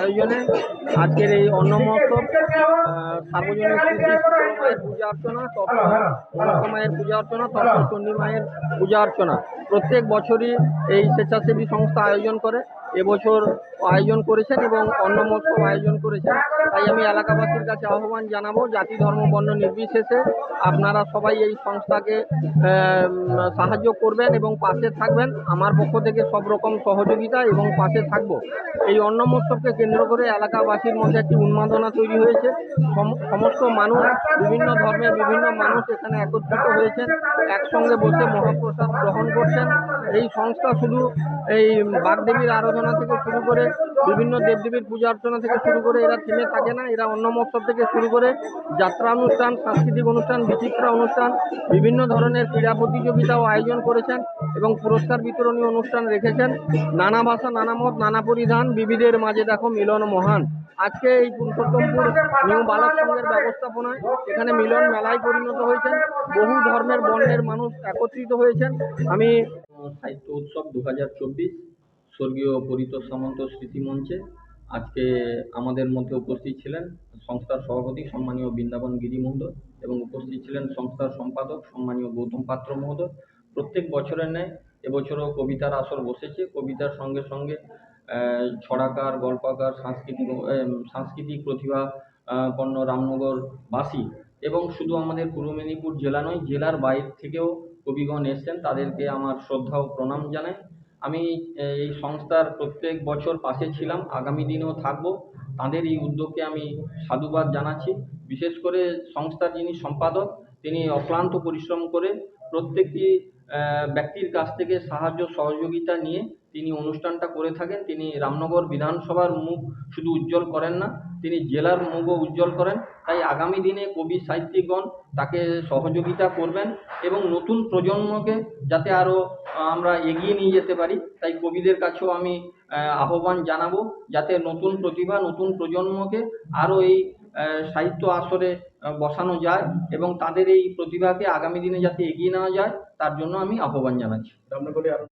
আয়োজনে আজকের এই অন্ন মহোৎসব আহ, সার্বজনীন পূজা অর্চনা তখন মায়ের পূজা অর্চনা তখন চণ্ডী মায়ের পূজা অর্চনা। প্রত্যেক বছরই এই স্বেচ্ছাসেবী সংস্থা আয়োজন করে। এবছর আয়োজন করেছেন এবং অন্ন মহোৎসব আয়োজন করেছেন। তাই আমি এলাকাবাসীর কাছে আহ্বান জানাব, জাতি, ধর্ম, বর্ণ নির্বিশেষে আপনারা সবাই এই সংস্থাকে সাহায্য করবেন এবং পাশে থাকবেন। আমার পক্ষ থেকে সব রকম সহযোগিতা এবং পাশে থাকব। এই অন্ন মহোৎসবকে কেন্দ্র করে এলাকাবাসীর মধ্যে একটি উন্মাদনা তৈরি হয়েছে। সম- সমস্ত মানুষ, বিভিন্ন ধর্মের বিভিন্ন মানুষ এখানে একত্রিত হয়েছেন, একসঙ্গে বসে মহাপ্রসাদ গ্রহণ করছেন। এই সংস্থা শুধু এই বাগদেবীর আরাধনা থেকে শুরু করে বিভিন্ন দেবদেবীর পূজা অর্চনা থেকে শুরু করে এরা থেমে থাকে না। এরা অন্য মহোৎসব থেকে শুরু করে যাত্রা অনুষ্ঠান, সাংস্কৃতিক অনুষ্ঠান, বিচিত্রা অনুষ্ঠান, বিভিন্ন ধরনের ক্রীড়া প্রতিযোগিতাও আয়োজন করেছেন এবং পুরস্কার বিতরণী অনুষ্ঠান রেখেছেন। নানা ভাষা, নানা মত, নানা পরিধান, বিবিধের মাঝে দেখো মিলন মহান। আজকে এই পুরুষোত্তমপুর নিউ বালক সংঘের ব্যবস্থাপনায় এখানে মিলন মেলায় পরিণত হয়েছেন। বহু ধর্মের বর্ণের মানুষ একত্রিত হয়েছেন। আমি সাহিত্য উৎসব দু হাজার চব্বিশ স্বর্গীয় পরিতোষ সামন্ত স্মৃতি মঞ্চে আজকে আমাদের মধ্যে উপস্থিত ছিলেন সংস্থার সভাপতি সম্মানীয় বৃন্দাবন গিরি মহোদয় এবং উপস্থিত ছিলেন সংস্থার সম্পাদক সম্মানীয় গৌতম পাত্র মহোদয়। প্রত্যেক বছরের ন্যায় এবছরও কবিতার আসর বসেছে। কবিতার সঙ্গে সঙ্গে ছড়াকার, গল্পাকার, সাংস্কৃতিক সাংস্কৃতিক প্রতিভা পণ্য রামনগরবাসী এবং শুধু আমাদের পূর্ব মেদিনীপুর জেলা নয়, জেলার বাইরে থেকেও কবিগণ এসছেন। তাদেরকে আমার শ্রদ্ধা ও প্রণাম জানাই। আমি এই সংস্থার প্রত্যেক বছর পাশে ছিলাম, আগামী দিনেও থাকব। তাদের এই উদ্যোগকে আমি সাধুবাদ জানাচ্ছি। বিশেষ করে সংস্থার যিনি সম্পাদক, তিনি অক্লান্ত পরিশ্রম করে প্রত্যেকটি ব্যক্তির কাছ থেকে সাহায্য, সহযোগিতা নিয়ে তিনি অনুষ্ঠানটা করে থাকেন। তিনি রামনগর বিধানসভার মুখ শুধু উজ্জ্বল করেন না, তিনি জেলার মুখও উজ্জ্বল করেন। তাই আগামী দিনে কবি সাহিত্যিকগণ তাকে সহযোগিতা করবেন এবং নতুন প্রজন্মকে যাতে আরও আমরা এগিয়ে নিয়ে যেতে পারি। তাই কবিদের কাছেও আমি আহ্বান জানাব যাতে নতুন প্রতিভা, নতুন প্রজন্মকে আরও এই সাহিত্য আসরে বসানো যায় এবং তাদের এই প্রতিভাকে আগামী দিনে যাতে এগিয়ে নেওয়া যায়, তার জন্য আমি আহ্বান জানাচ্ছি।